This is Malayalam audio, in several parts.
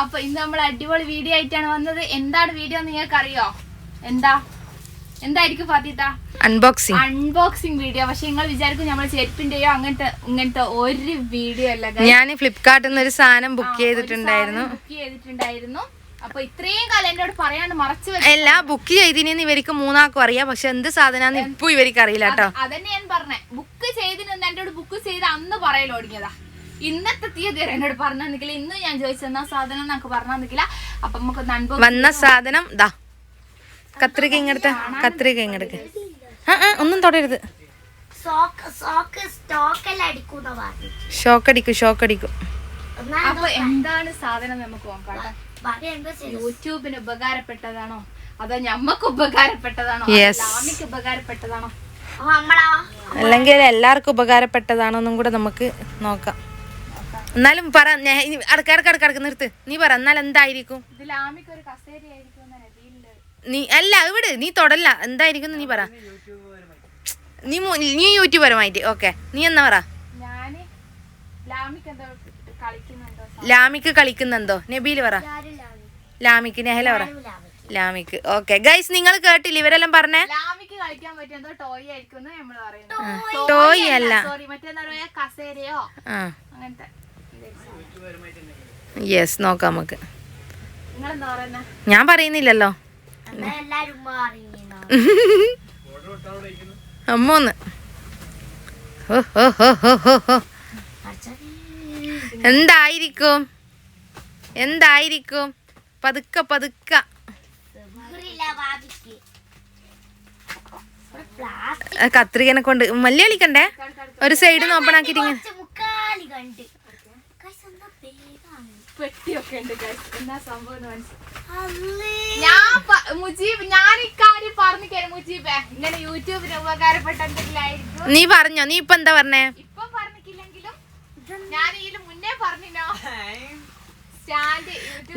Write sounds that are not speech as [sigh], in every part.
അപ്പൊ ഇന്ന് നമ്മൾ അടിപൊളി വീഡിയോ ആയിട്ടാണ് വന്നത്. എന്താണ് വീഡിയോ നിങ്ങൾക്ക് അറിയോ എന്താ? എന്തായിരിക്കും ഫാത്തിത്ത? അൺബോക്സിംഗ് അൺബോക്സിംഗ് വീഡിയോ പക്ഷെ നിങ്ങൾ വിചാരിക്കും നമ്മൾ ചെരുപ്പിന്റെയോ അങ്ങനത്തെ ഇങ്ങനത്തെ ഒരു വീഡിയോ അല്ല. ഞാൻ ഫ്ലിപ്കാർട്ടിൽ നിന്ന് ഒരു സാധനം ബുക്ക് ചെയ്തിട്ടുണ്ടായിരുന്നു. ബുക്ക് ചെയ്തിട്ടുണ്ടായിരുന്നു. അപ്പൊ ഇത്രയും കാലം എന്നോട് പറയാണ്ട് മറച്ചു അല്ല ബുക്ക് ചെയ്തിനെന്ന് ഇവർക്ക് മൂന്നാൾക്കും അറിയാം. പക്ഷെ എന്ത് സാധനാന്ന് ഇപ്പൊ ഇവർക്ക് അറിയില്ല കേട്ടോ അതന്നെ ഞാൻ പറഞ്ഞേ. ബുക്ക് ചെയ്തിന് എന്നോട് ബുക്ക് ചെയ്ത് അന്ന് പറയൽ തുടങ്ങിയതാ ഇന്നത്തെ തീയതി വരെ എന്നോട് പറഞ്ഞു നിൽക്കില്ല ഇന്ന് ഞാൻ ചോദിച്ചെന്ന സാധനം എന്നൊക്കെ പറഞ്ഞു നിൽക്കില്ല അപ്പൊ നമുക്ക് നൻപോ വന്ന സാധനം ദാ. കത്രിക ഇങ്ങടുത്ത് കത്രിക ഇങ്ങടുക്ക്. ആ ആ ഒന്നും തൊടരുത്. ഷോക്ക് അടിക്കും ഷോക്ക് അടിക്കും അപ്പൊ എന്താണ് സാധനം നമുക്ക് നോക്കാം യൂട്യൂബിന് ഉപകാരപ്പെട്ടതാണോ? അതോ ഞമ്മക്ക് ഉപകാരപ്പെട്ടതാണോ? സ്വാമിക്ക് ലാമിക്ക് ഉപകാരപ്പെട്ടതാണോ? അല്ലെങ്കിൽ എല്ലാവർക്കും ഉപകാരപ്പെട്ടതാണോ എന്നും കൂടെ നമുക്ക് നോക്കാം. എന്നാലും പറ അടക്ക അടക്ക അടക്ക അടക്ക നിർത്ത്. നീ പറ എന്നാൽ എന്തായിരിക്കും? നീ അല്ല ഇവിടെ നീ തൊടല്ല. എന്തായിരിക്കും നീ പറ. നീ നീ യൂട്യൂബറുമായിട്ട് ഓക്കെ. നീ എന്നാ പറ? ലാമിക്ക് എന്താ കളിക്കുന്നുണ്ടോ നബീൽ പറ. ലാമിക്ക്. നെഹല പറ. ലാമിക്ക്. ഓക്കെ. ഗൈസ് നിങ്ങൾ കേട്ടില്ല ഇവരെല്ലാം പറഞ്ഞേ? ലാമിക്ക് കളിക്കാൻ പറ്റിയ എന്തോ ടോയ് ആയിരിക്കും നമ്മൾ പറയുന്നത്. ടോയ് അല്ല സോറി മറ്റേന്താ പറയാ കസേരയോ? അങ്ങനത്തെ. യെസ് നോക്കാം നമുക്ക്. ഞാൻ പറയുന്നില്ലല്ലോ. [laughs] അമ്മോന്ന്. എന്തായിരിക്കും? എന്തായിരിക്കും? പതുക്ക പതുക്കെ. കത്രികനെ കൊണ്ട് മല്ലി കളിക്കണ്ടേ ഒരു സൈഡ് ഓപ്പൺ ആക്കിയിട്ട് ഇങ്ങനെ കുറച്ച് മുക്കാലി കണ്ട് Guys, എന്താ വേഗാണ്. പെട്ടിയൊക്കെ ഉണ്ട്. എന്നാ സംഭവം എന്ന് ഞാൻ മുജീബ് ഞാൻ ഇക്കാര്യം പറഞ്ഞു തരാം മുജീബേ. ഇങ്ങനെ യൂട്യൂബിന് ഉപകാരപ്പെട്ട എന്തെങ്കിലും നീ പറഞ്ഞോ നീ ഇപ്പൊ എന്താ പറഞ്ഞേ? ഇപ്പൊ പറഞ്ഞിട്ടില്ലെങ്കിലും ഞാൻ ഇതിന് മുന്നേ പറഞ്ഞിനോ?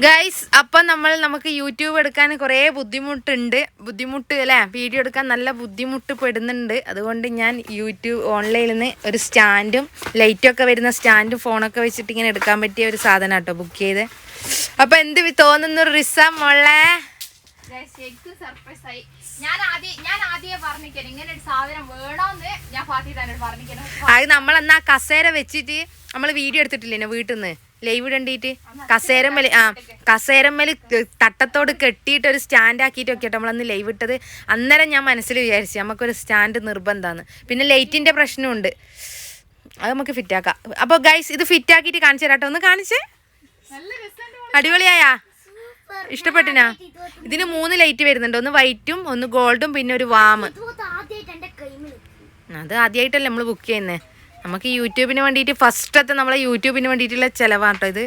ഗൈസ് അപ്പം നമ്മൾ നമുക്ക് യൂട്യൂബ് എടുക്കാൻ കുറേ ബുദ്ധിമുട്ടുണ്ട്. ബുദ്ധിമുട്ട് അല്ലേ? വീഡിയോ എടുക്കാൻ നല്ല ബുദ്ധിമുട്ട് പെടുന്നുണ്ട്. അതുകൊണ്ട് ഞാൻ യൂട്യൂബ് ഓൺലൈനിൽ നിന്ന് ഒരു സ്റ്റാൻഡും ലൈറ്റൊക്കെ വരുന്ന സ്റ്റാൻഡും ഫോണൊക്കെ വെച്ചിട്ട് ഇങ്ങനെ എടുക്കാൻ പറ്റിയ ഒരു സാധനം കേട്ടോ ബുക്ക് ചെയ്ത്. അപ്പം എന്ത് തോന്നുന്നു റിസ മോളെ? അത് നമ്മളെന്നാ കസേര വെച്ചിട്ട് നമ്മൾ വീഡിയോ എടുത്തിട്ടില്ലേ വീട്ടിൽ നിന്ന് ലൈവ് ഇടണ്ടിട്ട് കസേരമ്മൽ ആ കസേരമ്മൽ തട്ടത്തോട് കെട്ടിയിട്ട് ഒരു സ്റ്റാൻഡ് ആക്കിയിട്ട് ഒക്കെ നമ്മളന്ന് ലൈവ് ഇട്ടത്. അന്നേരം ഞാൻ മനസ്സിൽ വിചാരിച്ചു നമുക്കൊരു സ്റ്റാൻഡ് നിർബന്ധമാണ് പിന്നെ ലൈറ്റിന്റെ പ്രശ്നമുണ്ട്. അത് നമുക്ക് ഫിറ്റാക്കാം അപ്പോൾ ഗൈസ് ഇത് ഫിറ്റ് ആക്കിയിട്ട് കാണിച്ചു തരാട്ടോ. ഒന്ന് കാണിച്ചേ? അടിപൊളിയായാ? ഇഷ്ടപ്പെട്ടിനാ? ഇതിന് മൂന്ന് ലൈറ്റ് വരുന്നുണ്ട്. ഒന്ന് വൈറ്റും ഒന്ന് ഗോൾഡും പിന്നെ ഒരു വാമ് അത് ആദ്യമായിട്ടല്ലേ നമ്മൾ ബുക്ക് ചെയ്യുന്നത് നമുക്ക് യൂട്യൂബിന് വേണ്ടിയിട്ട് ഫസ്റ്റത്തെ നമ്മളെ യൂട്യൂബിന് വേണ്ടിയിട്ടുള്ള ചിലവാണ് കേട്ടോ ഇത്.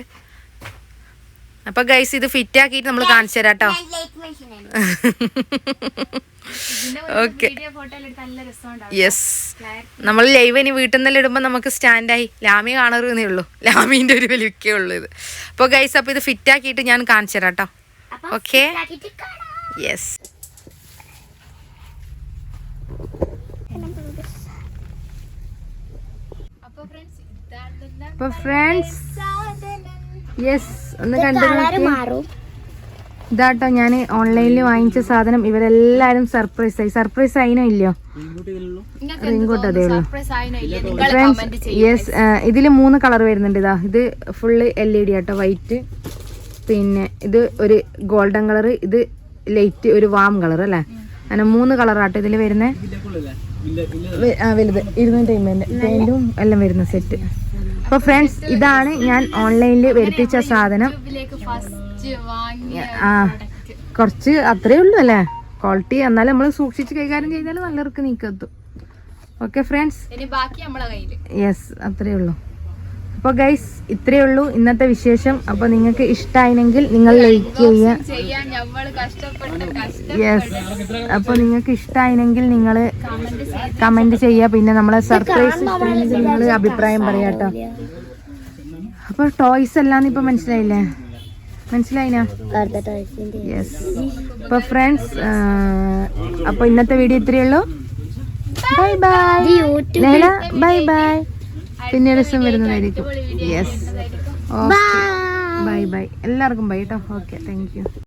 അപ്പൊ ഗൈസ് ഇത് ഫിറ്റ് ആക്കിയിട്ട് നമ്മൾ കാണിച്ചു തരാം കേട്ടോ ഓക്കെ യെസ് നമ്മൾ ലൈവ് ഇനി വീട്ടിൽ നിന്നെല്ലാം ഇടുമ്പോൾ നമുക്ക് സ്റ്റാൻഡായി ലാമി കാണറുന്നേ ഉള്ളൂ. ലാമീന്റെ ഒരു വലിക്കേ ഉള്ളൂ ഇത്. അപ്പോൾ ഗൈസ് അപ്പോൾ ഇത് ഫിറ്റ് ആക്കിയിട്ട് ഞാൻ കാണിച്ചു തരാം കേട്ടോ ഓക്കെ യെസ് അപ്പൊ ഫ്രണ്ട്സ് യെസ് ഒന്ന് കണ്ടു ഇതാട്ടോ ഞാൻ ഓൺലൈനിൽ വാങ്ങിച്ച സാധനം. ഇവരെല്ലാരും സർപ്രൈസ് ആയി. സർപ്രൈസ് ആയിനോ ഇല്ലയോ? റിംഗോട്ട് അതേ സർപ്രൈസ് ഫ്രണ്ട്സ് ഇല്ല കമന്റ് ചെയ്യും യെസ് ഇതിൽ മൂന്ന് കളർ വരുന്നുണ്ട് ഇതാ. ഇത് ഫുള്ള് എൽ ഇ ഡി ആട്ടോ വൈറ്റ് പിന്നെ ഇത് ഒരു ഗോൾഡൻ കളർ ഇത് ലൈറ്റ് ഒരു വാം കളർ അല്ലേ? അങ്ങനെ മൂന്ന് കളറാട്ടോ ഇതിൽ വരുന്നത് ആ വലുത്. ഇരുന്നൂറ്റി അമ്പതിന്റെ പെയിന്റും എല്ലാം വരുന്ന സെറ്റ്. അപ്പോൾ ഫ്രണ്ട്സ് ഇതാണ് ഞാൻ ഓൺലൈനിൽ വരുത്തിച്ച സാധനം. ആ കുറച്ച് അത്രേ ഉള്ളൂ അല്ലേ? ക്വാളിറ്റി എന്നാലും നമ്മൾ സൂക്ഷിച്ച് കൈകാര്യം ചെയ്താൽ നല്ലവർക്ക് നീക്കത്തും. Okay friends? യെസ് അത്രേ ഉള്ളൂ. അപ്പോൾ ഗൈസ് ഇത്രയേ ഉള്ളൂ ഇന്നത്തെ വിശേഷം. അപ്പോൾ നിങ്ങൾക്ക് ഇഷ്ടമായിരുന്നെങ്കിൽ നിങ്ങൾ ലൈക്ക് ചെയ്യുക യെസ് അപ്പോൾ നിങ്ങൾക്ക് ഇഷ്ടമായിരുന്നെങ്കിൽ നിങ്ങൾ കമന്റ് ചെയ്യുക. പിന്നെ നമ്മളെ സർപ്രൈസ് നിങ്ങൾ അഭിപ്രായം പറയാം കേട്ടോ. അപ്പോൾ ടോയ്സ് അല്ലാന്ന് ഇപ്പൊ മനസ്സിലായില്ലേ? മനസ്സിലായിനാ? യെസ് അപ്പോൾ ഫ്രണ്ട്സ് അപ്പോൾ ഇന്നത്തെ വീഡിയോ ഇത്രയേ ഉള്ളൂ. ബൈ ബൈ ബൈ ബൈ പിന്നെ ദിവസം വരുന്നതായിരിക്കും. Yes okay bye bye bye എല്ലാവർക്കും ബൈ കേട്ടോ ഓക്കെ താങ്ക് യു